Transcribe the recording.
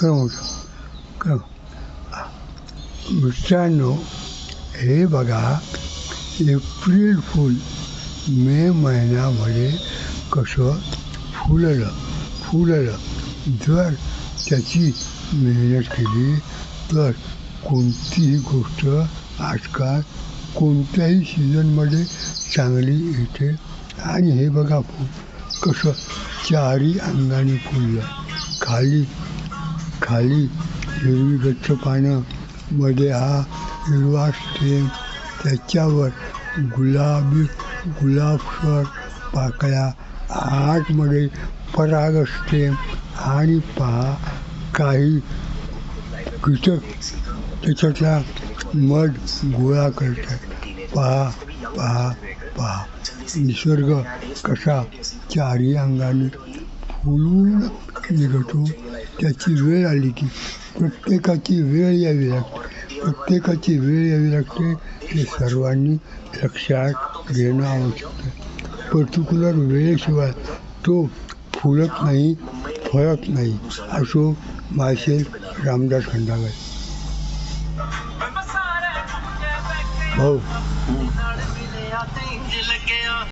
क्रम मित्रांनो हे बघा एप्रिल फूल मे महिन्यामध्ये कसं फुललं फुललं जर त्याची मेहनत केली तर कोणतीही गोष्ट आजकाल कोणत्याही सीझनमध्ये चांगली येते आणि हे बघा फुल कसं चारी अंगाने फुललं खाली खाली हिरवी गच्च पानं मध्ये हा हिरवा स्टेम त्याच्यावर गुलाबी गुलाबसर पाकळ्या आतमध्ये पराग स्टेम आणि पहा काही कीटक त्याच्यातला मध गोळा करतात. पहा पहा पहा. निसर्ग कसा चारी अंगाने फुलून निघतो. त्याची वेळ आली की प्रत्येकाची वेळ यावी लागते प्रत्येकाची वेळ यावी लागते हे सर्वांनी लक्षात घेणं आवश्यक आहे पर्टिक्युलर वेळेशिवाय तो फुलत नाही फळत नाही असो माशेल रामदास खंडागळ भाऊ